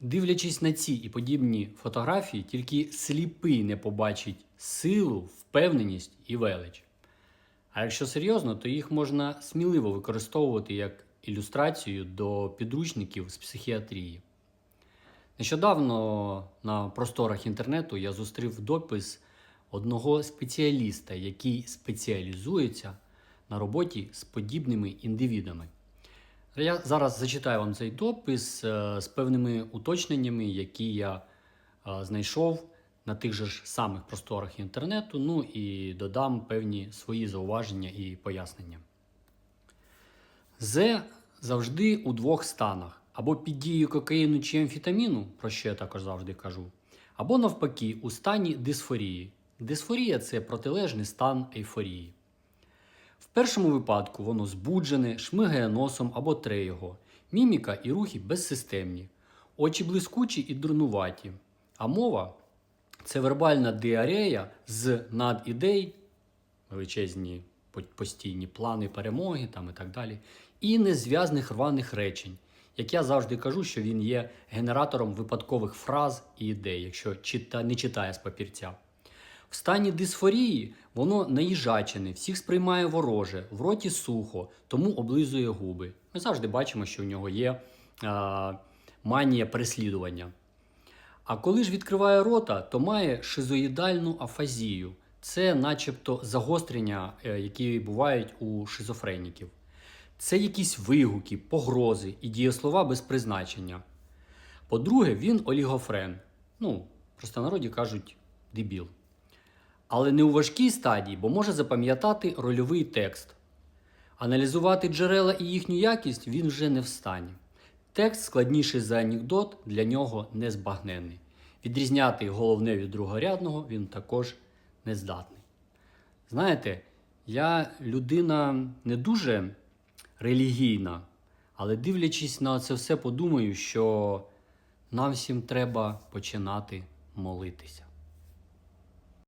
Дивлячись на ці і подібні фотографії, тільки сліпий не побачить силу, впевненість і велич. А якщо серйозно, то їх можна сміливо використовувати як ілюстрацію до підручників з психіатрії. Нещодавно на просторах інтернету я зустрів допис одного спеціаліста, який спеціалізується на роботі з подібними індивідами. Я зараз зачитаю вам цей допис е, з певними уточненнями, які я е, знайшов на тих же ж самих просторах інтернету. Ну і додам певні свої зауваження і пояснення. З завжди у двох станах: або під дією кокаїну чи амфетаміну, про що я також завжди кажу, або навпаки, у стані дисфорії. Дисфорія це протилежний стан ейфорії. Першому випадку воно збуджене, шмигає носом або тре його, міміка і рухи безсистемні, очі блискучі і дурнуваті, а мова це вербальна діарея з надідей, величезні постійні плани перемоги там і так далі, і незв'язних рваних речень. Як я завжди кажу, що він є генератором випадкових фраз і ідей, якщо чита, не читає з папірця. В стані дисфорії воно наїжачене, всіх сприймає вороже, в роті сухо, тому облизує губи. Ми завжди бачимо, що в нього є а, манія переслідування. А коли ж відкриває рота, то має шизоїдальну афазію. Це начебто загострення, е, які бувають у шизофреніків. Це якісь вигуки, погрози і дієслова без призначення. По-друге, він олігофрен. Ну, просто народі кажуть дебіл. Але не у важкій стадії, бо може запам'ятати рольовий текст. Аналізувати джерела і їхню якість він вже не встані. Текст, складніший за анекдот, для нього незбагненний. Відрізняти головне від другорядного він також не здатний. Знаєте, я людина не дуже релігійна, але дивлячись на це все, подумаю, що нам всім треба починати молитися.